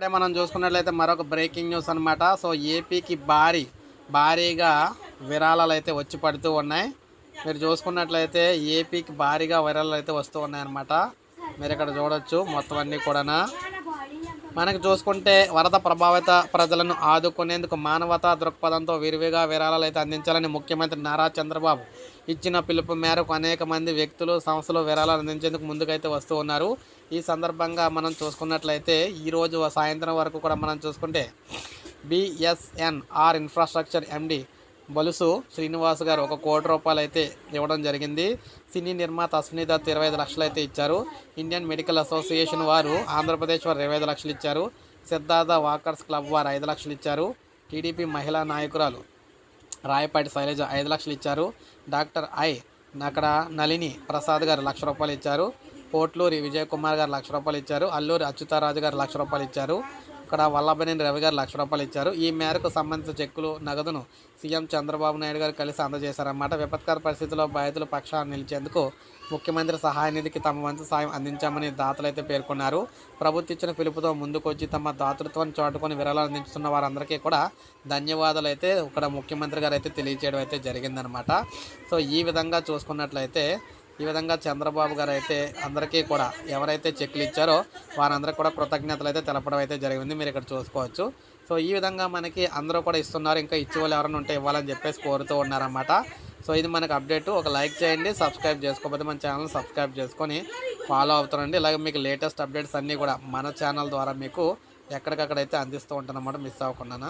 ఇప్పుడే మనం చూసుకున్నట్లయితే మరొక బ్రేకింగ్ న్యూస్ అన్నమాట. సో ఏపీకి భారీ భారీగా విరాళాలు అయితే వచ్చి పడుతూ ఉన్నాయి. మీరు చూసుకున్నట్లయితే ఏపీకి భారీగా విరాళాలు అయితే వస్తూ ఉన్నాయన్నమాట. మీరు ఇక్కడ చూడొచ్చు మొత్తం అన్నీ కూడా మనకు చూసుకుంటే వరద ప్రభావిత ప్రజలను ఆదుకునేందుకు మానవతా దృక్పథంతో విరివిగా విరాళాలు అయితే అందించాలని ముఖ్యమంత్రి నారా చంద్రబాబు ఇచ్చిన పిలుపు మేరకు అనేక మంది వ్యక్తులు సంస్థలు విరాళాలు అందించేందుకు ముందుకైతే వస్తూ ఉన్నారు. ఈ సందర్భంగా మనం చూసుకున్నట్లయితే ఈరోజు సాయంత్రం వరకు కూడా మనం చూసుకుంటే BSNR infrastructure MD Balusu Srinivas గారు ఒక కోటి రూపాయలు అయితే ఇవ్వడం జరిగింది. సినీ నిర్మాత అశ్విని దత్ ఇరవై ఐదు లక్షలు అయితే ఇచ్చారు. ఇండియన్ మెడికల్ అసోసియేషన్ వారు ఆంధ్రప్రదేశ్ వారు ఇరవై ఐదు లక్షలు ఇచ్చారు. సిద్ధార్థ వాకర్స్ క్లబ్ వారు ఐదు లక్షలు ఇచ్చారు. టీడీపీ మహిళా నాయకురాలు రాయపాటి శైలజ ఐదు లక్షలు ఇచ్చారు. డాక్టర్ ఐ అక్కడ నళిని ప్రసాద్ గారు లక్ష రూపాయలు ఇచ్చారు. పోట్లూరి విజయ్ కుమార్ గారు లక్ష రూపాయలు ఇచ్చారు. అల్లూరి అచ్యుతారాజు గారు లక్ష రూపాయలు ఇచ్చారు. ఇక్కడ వల్లభనేని రవి గారు లక్ష రూపాయలు ఇచ్చారు. ఈ మేరకు సంబంధించిన చెక్కులు నగదును సీఎం చంద్రబాబు నాయుడు గారు కలిసి అందజేశారన్నమాట. విపత్కర పరిస్థితుల్లో బాధితుల పక్షాన్ని నిలిచేందుకు ముఖ్యమంత్రి సహాయ నిధికి తమ వంతు సాయం అందించామని దాతలైతే పేర్కొన్నారు. ప్రభుత్వం ఇచ్చిన పిలుపుతో ముందుకొచ్చి తమ దాతృత్వాన్ని చాటుకొని విరాళాలు అందించుతున్న వారందరికీ కూడా ధన్యవాదాలు అయితే ఇక్కడ ముఖ్యమంత్రి గారు అయితే తెలియజేయడం అయితే జరిగిందనమాట సో ఈ విధంగా చూసుకున్నట్లయితే ఈ విధంగా చంద్రబాబు గారు అయితే అందరికీ కూడా ఎవరైతే చెక్లు ఇచ్చారో వారందరికీ కూడా కృతజ్ఞతలు అయితే తెలపడం అయితే జరిగింది. మీరు ఇక్కడ చూసుకోవచ్చు. సో ఈ విధంగా మనకి అందరూ కూడా ఇస్తున్నారు. ఇంకా ఇచ్చేవాళ్ళు ఎవరైనా ఉంటే ఇవ్వాలని చెప్పేసి కోరుతూ ఉన్నారన్నమాట. సో ఇది మనకు అప్డేట్. ఒక లైక్ చేయండి సబ్స్క్రైబ్ చేసుకోకపోతే మన ఛానల్ సబ్స్క్రైబ్ చేసుకొని ఫాలో అవుతారండి. ఇలాగే మీకు లేటెస్ట్ అప్డేట్స్ అన్నీ కూడా మన ఛానల్ ద్వారా మీకు ఎక్కడికక్కడైతే అందిస్తూ ఉంటానమాట మిస్ అవ్వకుండా.